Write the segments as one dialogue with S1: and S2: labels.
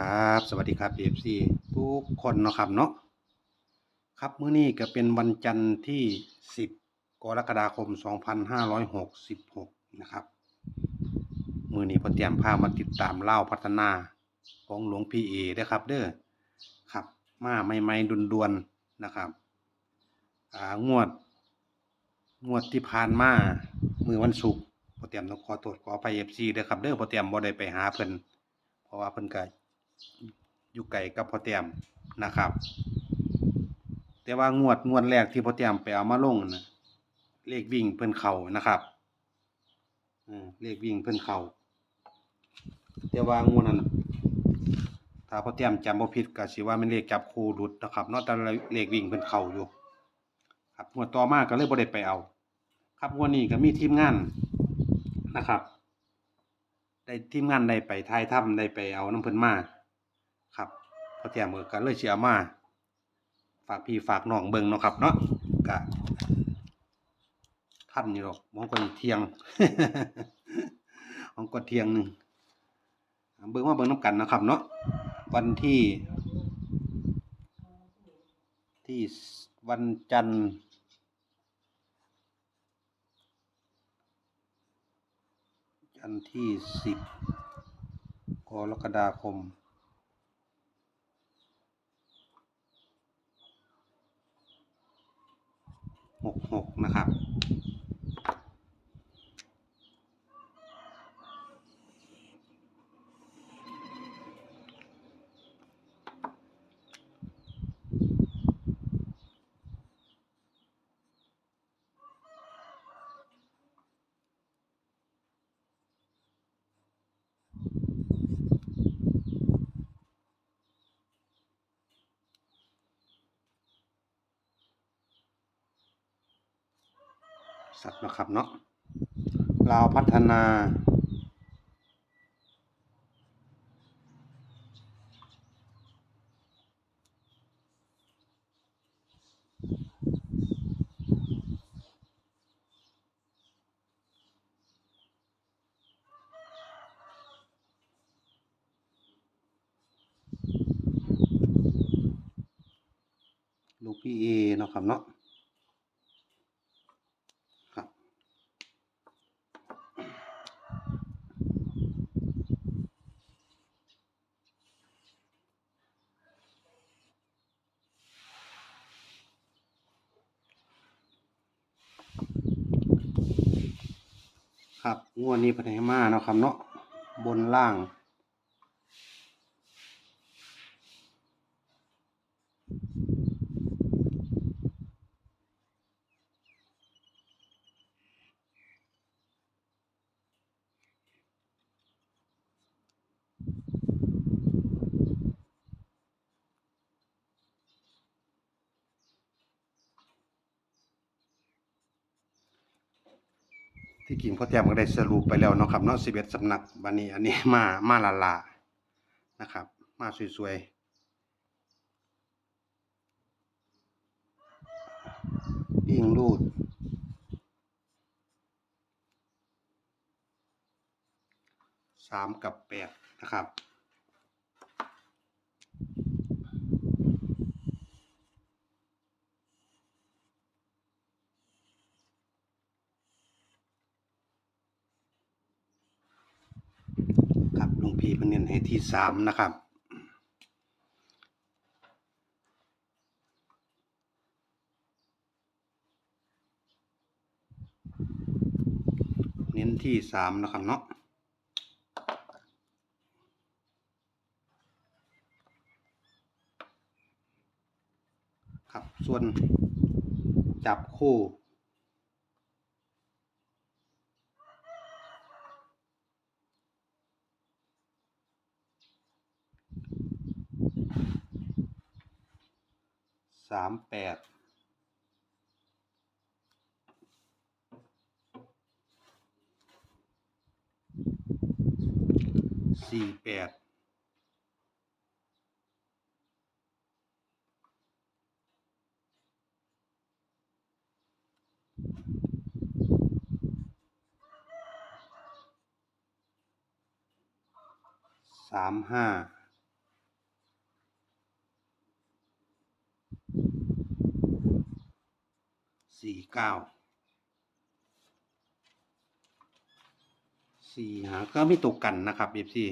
S1: ครับ สวัสดีครับ FC ทุกคนเนาะครับเนาะครับมื้อนี้ก็เป็นวันจันทร์ที่ 10 กรกฎาคม 2566 นะครับมื้อนี้พอเตรียมพามาติดตามเล่าพัฒนาของหลวงพี่เอเด้ครับ เด้อครับ มาใหม่ๆด่วนๆนะครับอ่างวด งวดที่ผ่านมามื้อวันศุกร์พอเตรียมต้องขอโทษขออภัย FC เด้อครับเด้อพอเตรียมบ่ได้ไปหาเพิ่นเพราะว่าเพิ่นก็ อยู่ไกลกับพ่อเตรียมนะครับ แต่ว่างวดงวดแรกที่พ่อเตรียมไปเอามาลงนะเลขวิ่งเพิ่นเข้านะครับเลขวิ่งเพิ่นเข้าแต่ว่างวดนั้นถ้าพ่อเตรียมจำบ่ผิดก็สิว่ามันเลขจับคู่หลุดนะครับเนาะแต่เลขวิ่งเพิ่นเข้าอยู่ครับงวดต่อมาก็เลยบ่ได้ไปเอา ครับงวดนี้ก็มีทีมงานนะครับได้ทีมงานได้ไปถ่ายทำได้ไปเอาน้ำเพิ่นมา ครับพอเตรียมก็เลยสิเอามา ฝากพี่ฝากน้องเบิงเนาะครับเนาะก็ท่านอยู่หรอกมองก็เทียงมองก็เทียงหนึ่งเบิ่งมาเบิงน้ำกันนะครับ เนาะวันที่ ที่วันจันทร์จันทร์ที่สิบกรกฎาคม หกหกนะครับ สัตว์นะครับเนาะลาวพัฒนาลูกพี่เอเนาะครับเนาะ ครับงวดนี้เพันให้มาเนาะครับเนาะบนล่าง ที่จริงพ่อแต้มก็ได้สรุปไปแล้วเนาะครับเนาะสิบเอ็ดสำนักวันนี้อันนี้มามาลาลานะครับ มาสวยๆยิ่งรูดสามกับแปดนะครับ ลวงพี่มันเน้นให้ที่สามนะครับ เน้นที่สามนะครับเนาะครับส่วนจับคู่ สามแปดสี่แปดสามห้า สี่เก้าสี่หางก็ไมีตัวกันนะครับเอฟซี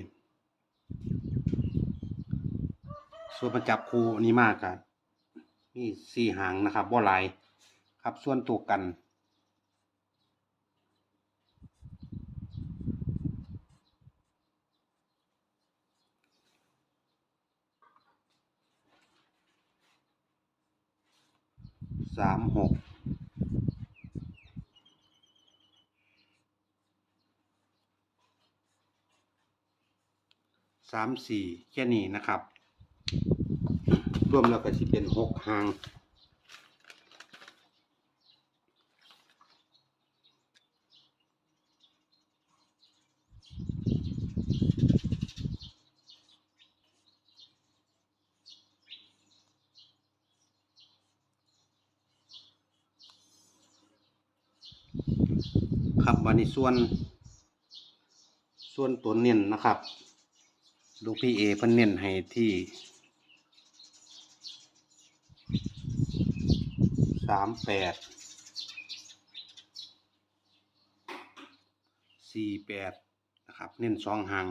S1: ส่วนประจับคูนนี้มากครับมีสี่หางนะครับบ่หลายครับส่วนตัวกันสามหก สามสี่แค่นี้นะครับ รวมแล้วก็จะเป็นหกหางครับวันนี้ส่วน ส่วนตัวเน้นนะครับ ลูกพี่เอเพิ่นเน้นให้ที่สามแปดสี่แปดนะครับ เน้นสองหาง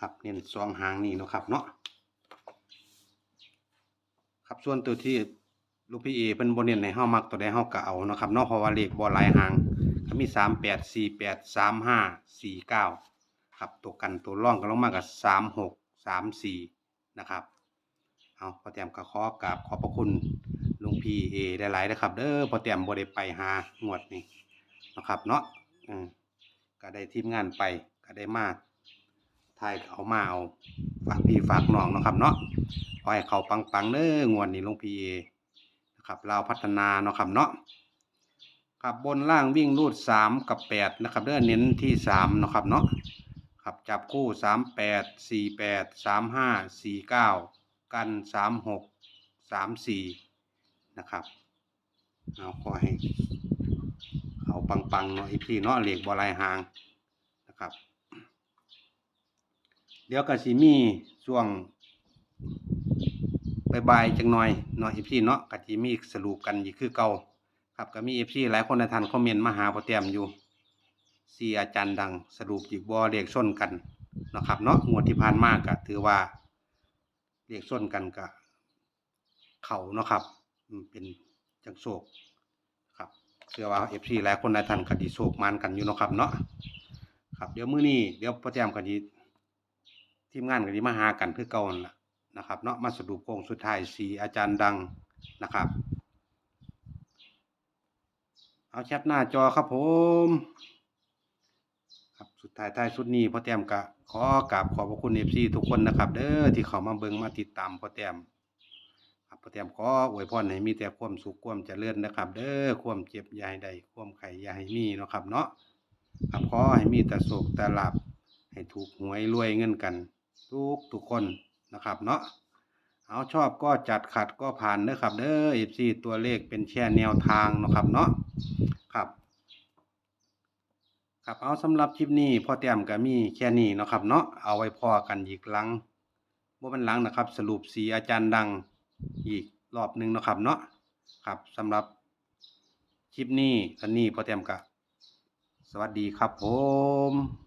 S1: ครับเน้นสองหางนี่เนาะครับเนาะครับส่วนตัวที่ลูกพี่เอเพิ่นบ่เน้นในห้ามักตัวใดเฮาก็เอานะครับเนาะเพราะว่าเลขบ่หลายหางก็มีสามแปดสี่แปดสามห้าสี่เก้าครับตัวกันตัวร่องก็ลงมากับสามหกสามสี่นะครับเอาพอแต้มก็ขอกราบขอบพระคุณลุงพี่เอหลายๆนะครับ เด้อพอแต้มบ่ได้ไปหางวดนี้นะครับเนาะอืมก็ได้ทีมงานไปก็ได้มา ถ่ายเอามาเอาฝากพี่ฝากน้องนะครับเนาะขอให้เขาปังๆเด้องวดนี้ลงพี่เอนะครับเราพัฒนาเนาะครับเนาะครับบนล่างวิ่งรูดสามกับแปดนะครับเด้อเน้นที่สามเนาะครับเนาะครับจับคู่สามแปดสี่แปดสามห้าสี่เก้ากันสามหกสามสี่นะครับเอาขอให้เขาปังๆเนาะอีพี่เนาะเหล็กบอลายหางนะครับ เดี๋ยวก็สิมีช่วงบายๆจังหน่อยเนาะอีพี่เนาะก็สิมีสรุปกันอีกคือเก่าครับก็มีเอฟซีหลายคนในทันคอมเมนต์มาหาพอเตรียมอยู่สี่อาจารย์ดังสรุปอีกบอเลขชนกันเนาะครับเนาะงวดที่ผ่านมากก็ถือว่าเรียกส้นกันกับเขาเนาะครับเป็นจังโศกครับเชื่อว่าเอฟซีหลายคนหลายท่านก็ดีโศกมันกันอยู่เนาะครับเนาะครับเดี๋ยวมื้อนี้เดี๋ยวพ่อแจมก็ดี ทีมงานก็ดีมาหากันคือเก่านั่นล่ะนะครับเนาะมาสรุปโค้งสุดท้ายสีอาจารย์ดังนะครับ เอาแชทหน้าจอครับผมครับสุดท้ายท้ายสุดนี้พ่อแต้มก็ขอกราบขอบพระคุณเอฟซีทุกคนนะครับ เด้อที่เขามาเบิ่งมาติดตามพ่อแต้มครับพ่อแต้มขออวยพรให้มีแต่ความสุขความเจริญนะครับ เด้อความเจ็บย่าใดความไข่ยาให้มีเนาะครับเนาะครับขอให้มีแต่โศกแต่หลาบให้ถูกหวยรวยเงินกัน ทุกทุกคนนะครับเนาะเอาชอบก็จัดขัดก็ผ่านเด้อครับ เด้อเอฟซีตัวเลขเป็นแค่แนวทางนะครับเนาะครับ ครับเอาสำหรับคลิปนี้พ่อแต้มก็มีแค่นี้นะครับเนาะเอาไว้พอกันอีกหลังว่าเป็นหลังนะครับ สรุปสีอาจารย์ดังอีกรอบหนึ่งนะครับเนาะครับสำหรับคลิปนี้อันนี้พ่อแต้มก็สวัสดีครับผม